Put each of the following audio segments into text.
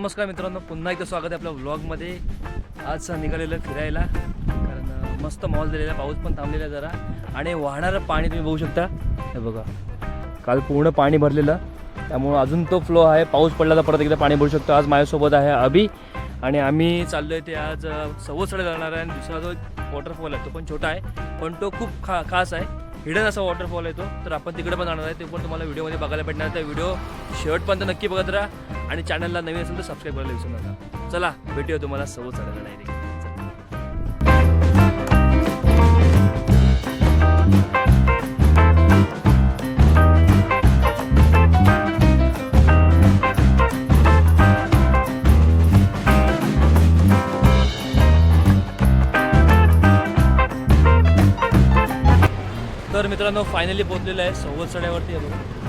नमस्कार मित्रांनो पुन्हा एकदा स्वागत आहे आपल्या व्लॉगमध्ये आज निघालेलं फिरायला कारण मस्त मॉल दिलेला पाऊस पण थांबलेला आहे जरा. आणि वाहणारं पाणी तुम्ही बघू शकता. हे बघा काल पूर्ण पाणी भरलेलं. त्यामुळं अजून तो फ्लो आहे. पाऊस पडला तर परत एकदा पाणी भरू शकतो. आज माझ्यासोबत आहे अभि. आणि आम्ही चाललो आहे ते आज सवसडे जाणार आहे. आणि दुसरा जो वॉटरफॉल आहे तो पण छोटा आहे. पण तो खूप खा खास आहे. हिडन असा वॉटरफॉल आहे तो. तर आपण तिकडे पण जाणार आहे. ते पण तुम्हाला व्हिडिओमध्ये बघायला भेटणार त्या व्हिडिओ तर नक्की बघत राहा. आणि चॅनलला नवीन असेल तर सबस्क्राईब करायला विसरू नका. चला भेटूया तुम्हाला सव्वा चढायला डायरेक्ट तर मित्रांनो फायनली पोहोचलेलं आहे सव्वद चढ्यावरती आहे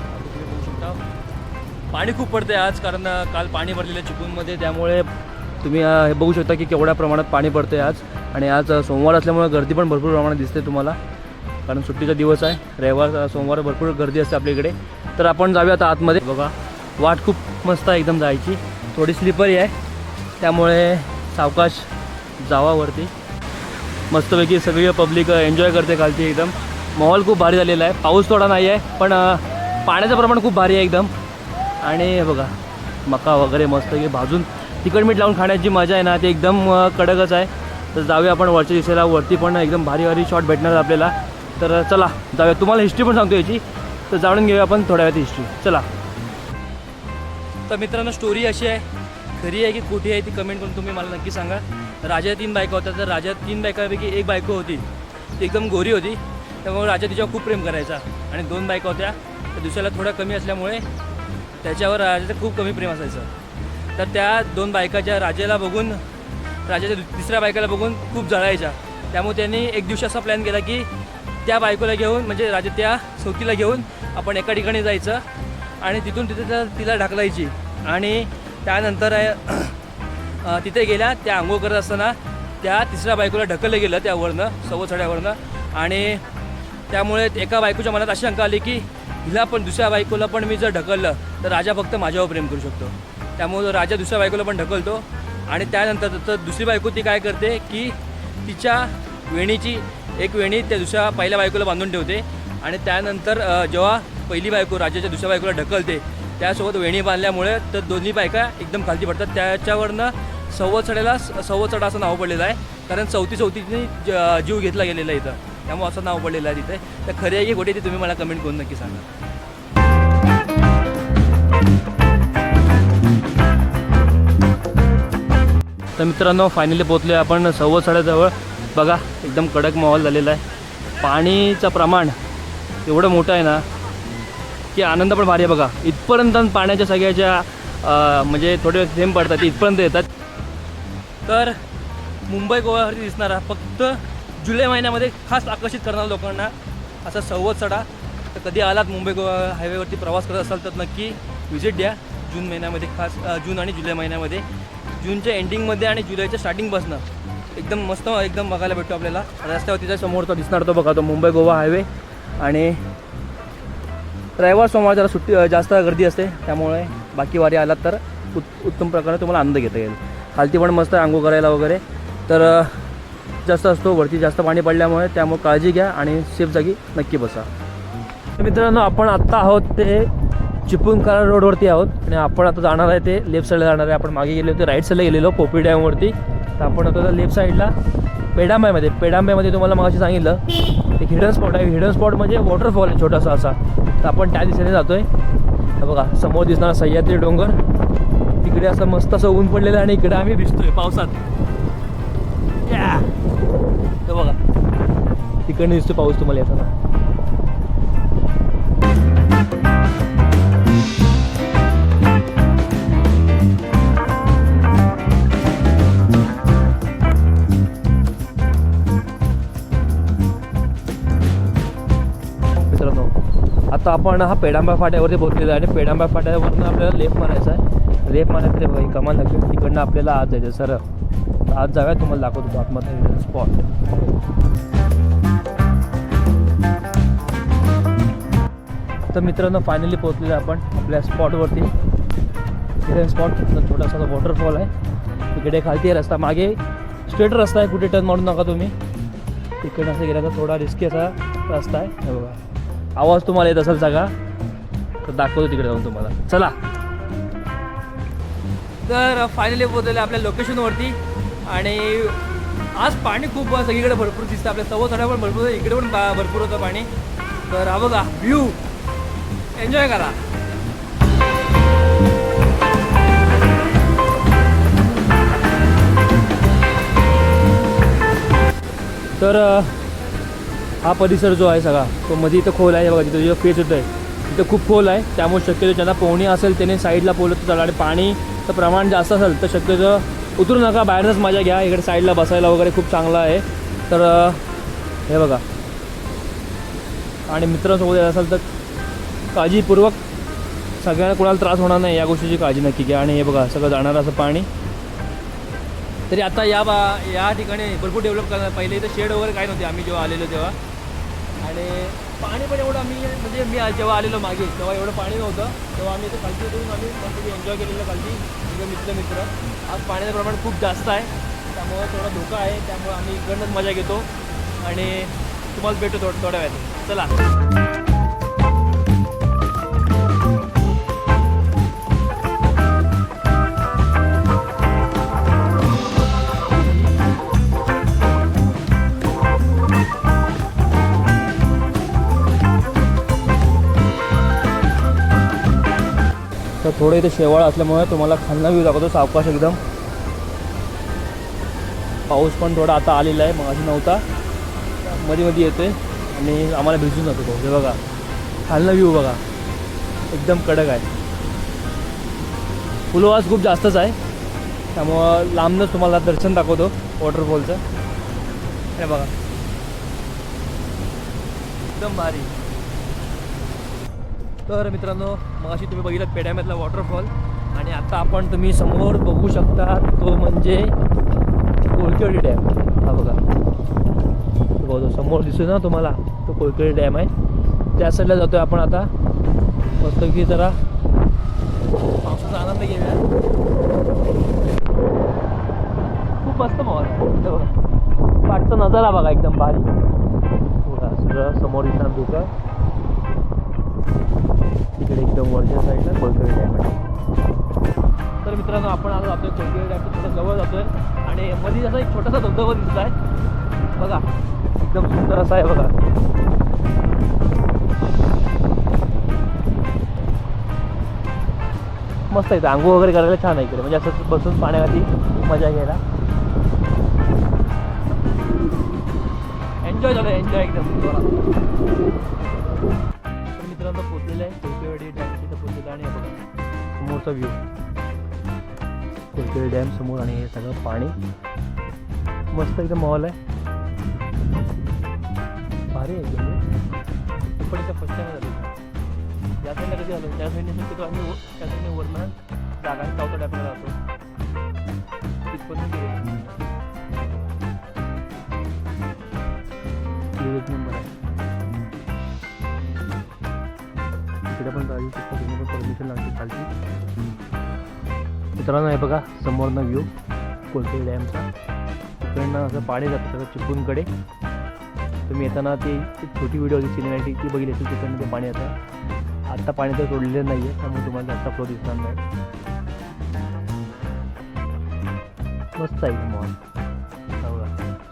पाणी खूप पडते आज कारण काल पाणी भरलेलं आहे चिपळूणमध्ये त्यामुळे तुम्ही हे बघू शकता की केवढ्या प्रमाणात पाणी पडते आज. आणि आज सोमवार असल्यामुळे गर्दी पण भरपूर प्रमाणात दिसते तुम्हाला. कारण सुट्टीचा दिवस आहे रविवार सोमवार भरपूर गर्दी असते आपल्याकडे तर आपण जाऊया आता आतमध्ये. बघा वाट खूप मस्त आहे एकदम जायची. थोडी स्लिपरी आहे. त्यामुळे सावकाश जावावरती मस्तपैकी सगळी पब्लिक एन्जॉय करते खालती एकदम. माहोल खूप भारी झालेला आहे. पाऊस थोडा नाही आहे पण पाण्याचं प्रमाण खूप भारी आहे एकदम. आणि हे बघा मका वगैरे मस्त की भाजून तिखट मीठ लावून खाण्याची मजा आहे ना ती एकदम कडकच आहे. तर जाऊया आपण वरच्या दिशेला. वरती पण एकदम भारी भारी शॉट भेटणार आपल्याला. तर चला जाऊया. तुम्हाला हिस्ट्री पण सांगतो याची. तर जाणून घेऊया आपण थोड्या वेळात हिस्ट्री चला. तर मित्रांनो स्टोरी अशी आहे. खरी आहे की कुठे आहे ती कमेंट करून तुम्ही मला नक्की सांगा. राजा तीन बायका होत्या. तर राजा तीन बायकापैकी एक बायको होती. ती एकदम गोरी होती. त्यामुळे राजा तिच्यावर खूप प्रेम करायचा. आणि दोन बायका होत्या. तर दुसऱ्याला थोडा कमी असल्यामुळे त्याच्यावर राजाचं खूप कमी प्रेम असायचं. तर त्या दोन बायकाच्या राजाला बघून राजाच्या तिसऱ्या बायकाला बघून खूप जळायच्या. त्यामुळे त्यांनी एक दिवशी असा प्लॅन केला की त्या बायकोला घेऊन म्हणजे राजा त्या सोतीला घेऊन आपण एका ठिकाणी जायचं आणि तिथून तिथे तिला ढकलायची. आणि त्यानंतर तिथे गेल्या त्या आंघोळ करत असताना त्या तिसऱ्या बायकोला ढकललं गेलं त्यावरनं सव्वा आणि त्यामुळे एका बायकोच्या मनात अशी शंका आली की हिला पण दुसऱ्या बायकोला पण मी जर ढकललं तर राजा फक्त माझ्यावर प्रेम करू शकतो. त्यामुळे राजा दुसऱ्या बायकोला पण ढकलतो आणि त्यानंतर तर दुसरी बायको ती काय करते की तिच्या वेणीची एक वेणी त्या दुसऱ्या पहिल्या बायकोला बांधून ठेवते आणि त्यानंतर जेव्हा पहिली बायको राजाच्या दुसऱ्या बायकोला ढकलते त्यासोबत वेणी बांधल्यामुळे तर दोन्ही बायका एकदम खालती पडतात. त्याच्यावरनं सव्वद चढायला सव्वद चढा असं नाव पडलेलं आहे कारण चौथी चौथीने ज- जीव घेतला गेलेला इथं. त्यामुळे असं नाव पडलेलं आहे तिथे. तर खरे आहे की खोटी ते तुम्ही मला कमेंट करून नक्की सांगा. तर मित्रांनो फायनली पोचले आपण सव्वद साड्याजवळ बघा एकदम कडक माहोल झालेला आहे. पाणीचं प्रमाण एवढं मोठं आहे ना की आनंद पण भारी आहे बघा. इथपर्यंत पाण्याच्या सगळ्याच्या म्हणजे थोडे थेंब पडतात इथपर्यंत येतात. तर मुंबई गोव्यावरती दिसणारा फक्त जुलै महिन्यामध्ये खास आकर्षित करणार लोकांना असा सव्वद चढा तर कधी आलात मुंबई गोवा हायवेवरती प्रवास करत असाल तर नक्की व्हिजिट द्या. जून महिन्यामध्ये खास जून आणि जुलै महिन्यामध्ये. जूनच्या एंडिंगमध्ये आणि जुलैच्या स्टार्टिंगपासून एकदम मस्त एकदम बघायला भेटतो आपल्याला. रस्त्यावरतीच्या समोरचा दिसणार तो बघा तो मुंबई गोवा हायवे. आणि रविवार सोमवार जरा सुट्टी जास्त गर्दी असते त्यामुळे बाकी वारी आलात तर उत् उत्तम प्रकारे तुम्हाला आनंद घेता येईल. खालती पण मस्त आहे आंघोळ करायला वगैरे. तर जास्त असतो वरती जास्त पाणी पडल्यामुळे त्यामुळे काळजी घ्या आणि सेफ जागी नक्की बसा. तर मित्रांनो आपण आत्ता आहोत ते चिपळूणकर रोडवरती आहोत आणि आपण आता जाणार आहे ते लेफ्ट साईडला जाणार आहे. आपण मागे गेले होते राईट साईडला गेलेलो पोपी डॅमवरती. तर आपण आता लेफ्ट साईडला पेडांब्यामध्ये पेडांब्यामध्ये तुम्हाला मगाशी सांगितलं एक हिडन स्पॉट आहे. हिडन स्पॉट म्हणजे वॉटरफॉल आहे छोटासा असा. तर आपण त्या दिशेने जातो आहे बघा समोर दिसणारा सह्याद्री डोंगर. तिकडे असं मस्त असं ऊन पडलेलं आहे आणि इकडे आम्ही भिजतोय पावसात. तो तर बघा. तिकडनं दिसतो पाऊस तुम्हाला येताना आता आपण हा पेडांबा फाट्यावरती पोहोचलेला आहे आणि पेडांबा फाट्यावरनं आपल्याला लेफ्ट मारायचा आहे. लेफ्ट मारायचं ते बघा कमाल लागेल तिकडनं आपल्याला आज जायचं सर आज जाऊया तुम्हाला दाखवतो आतमध्ये स्पॉट तर मित्रांनो फायनली पोहोचलेलो आपण आपल्या स्पॉटवरती हिडन स्पॉट छोटासा वॉटरफॉल आहे. तिकडे खालती आहे रस्ता. मागे स्ट्रेट रस्ता आहे कुठे टर्न मारू नका तुम्ही. तिकडे असं गेला तर थोडा रिस्की असा रस्ता आहे. हे बघा. आवाज तुम्हाला येत असेल सगळा तर दाखवतो तिकडे जाऊन तुम्हाला. चला. तर फायनली पोहोचले आपल्या लोकेशनवरती आणि आज पाणी खूप सगळीकडे भरपूर दिसतं. आपल्या सव्वा पण भरपूर इकडे पण भरपूर होतं पाणी. तर हा बघा व्ह्यू एन्जॉय करा. तर हा परिसर जो आहे सगळा तो मध्ये इथं खोल आहे. बघा तिथं जो फेस होतं आहे तिथं खूप खोल आहे. त्यामुळे शक्यतो ज्यांना पोहणी असेल त्याने साईडला पोहलं तर चालेल. आणि पाणीचं प्रमाण जास्त असेल तर शक्यतो उतरू नका बाहेरच मजा घ्या. इकडे साईडला बसायला वगैरे खूप चांगलं आहे. तर हे बघा. आणि मित्रांसोबत येत असाल तर काळजीपूर्वक सगळ्यांना कोणाला त्रास होणार नाही या गोष्टीची काळजी नक्की घ्या. आणि हे बघा सगळं जाणारं असं पाणी. तरी आता या बा या ठिकाणी भरपूर डेव्हलप करणार. पहिले इथं शेड वगैरे काय नव्हते. आम्ही जेव्हा आलेलो तेव्हा. आणि पाणी पण एवढं आम्ही म्हणजे मी जेव्हा आलेलो मागे तेव्हा एवढं पाणी नव्हतं. तेव्हा आम्ही इथं खालती उतरून आम्ही मस्त एन्जॉय केलेलं खालती म्हणजे मित्र मित्र आज पाण्याचं प्रमाण खूप जास्त आहे. त्यामुळं थोडा धोका आहे. त्यामुळं आम्ही इकडनंच मजा घेतो. आणि तुम्हाला भेटतो थोडं थोड्या वेळात चला. तर थोडं इथे शेवाळ असल्यामुळे तुम्हाला खालना व्ह्यू दाखवतो. सावकाश एकदम. पाऊस पण थोडा आता आलेला आहे मग अशी नव्हता. मध्ये मध्ये येतोय आणि आम्हाला भिजून जातो तो. हे बघा. खालना व्ह्यू बघा. एकदम कडक आहे. फुलवास खूप जास्तच आहे. त्यामुळं लांबनंच तुम्हाला दर्शन दाखवतो वॉटरफॉलचं हे बघा. एकदम भारी. तर मित्रांनो मगाशी तुम्ही बघितलं पेड्यामधला वॉटरफॉल आणि आता आपण तुम्ही समोर बघू शकता तो म्हणजे कोळकेळी डॅम. हा बघा. बघतो समोर दिसतो ना तुम्हाला? तो कोळकेळी डॅम आहे. त्या साईडला जातोय आपण आता. मस्त की जरा पावसाचा आनंद घेऊया. खूप मस्त माहोल आहे. पाठचा नजारा बघा एकदम भारी. बघा सगळं समोर दिसणार दुकान तिकडे एकदम वरच्या साईडला कोलकडी डॅम आहे. तर मित्रांनो आपण आता जातोय कोलकडी डॅमच्या थोडं जवळ जातोय. आणि मध्ये असा एक छोटासा धबधबा दिसत आहे बघा एकदम सुंदर असा आहे बघा. मस्त आहे आंघोळ वगैरे करायला छान आहे इकडे. म्हणजे असं बसून पाण्याखाली मजा घ्यायला. एन्जॉय झालं एन्जॉय एकदम. मित्रांनो पोचलेलं आहे. कोलकेवाडी डॅम तिथं पोचलेलं आणि बघा. समोरचा व्ह्यू कोलकेवाडी डॅम समोर आणि हे सगळं पाणी. मस्त एकदम माहोल आहे. भारी आहे. पण इथं फर्स्ट टाइम झालं या साईडला कधी आलो त्या साईडने शक्यतो आम्ही त्या साईडने वरनं जागा चौथा डॅमला जातो. तिथपर्यंत गेलो. व्ह्यू एक नंबर आहे. तिकडे पण जायची तिकडे पण परमिशन लागते खालची. मित्रांनो हे बघा समोरनं व्ह्यू कोलते डॅमचा तिकडनं असं पाणी जातं सगळं चिपळूणकडे. तुम्ही येताना ती एक छोटी व्हिडिओ होती सिनेमॅटिक ती बघितली असेल तिकडनं ते पाणी येतं आत्ता पाणी तर सोडलेलं नाही आहे त्यामुळे तुम्हाला जास्त फ्लो दिसणार नाही. मस्त आहे मॉल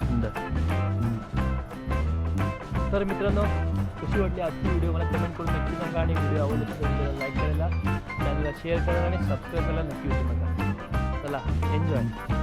सुंदर. तर मित्रांनो कशी वाटली आजची व्हिडिओ मला कमेंट करून नक्की सांगा आणि व्हिडिओ आवडला तर व्हिडिओला लाईक करायला चॅनलला शेअर करायला आणि सबस्क्राईब करायला नक्की विसरू नका. चला एन्जॉय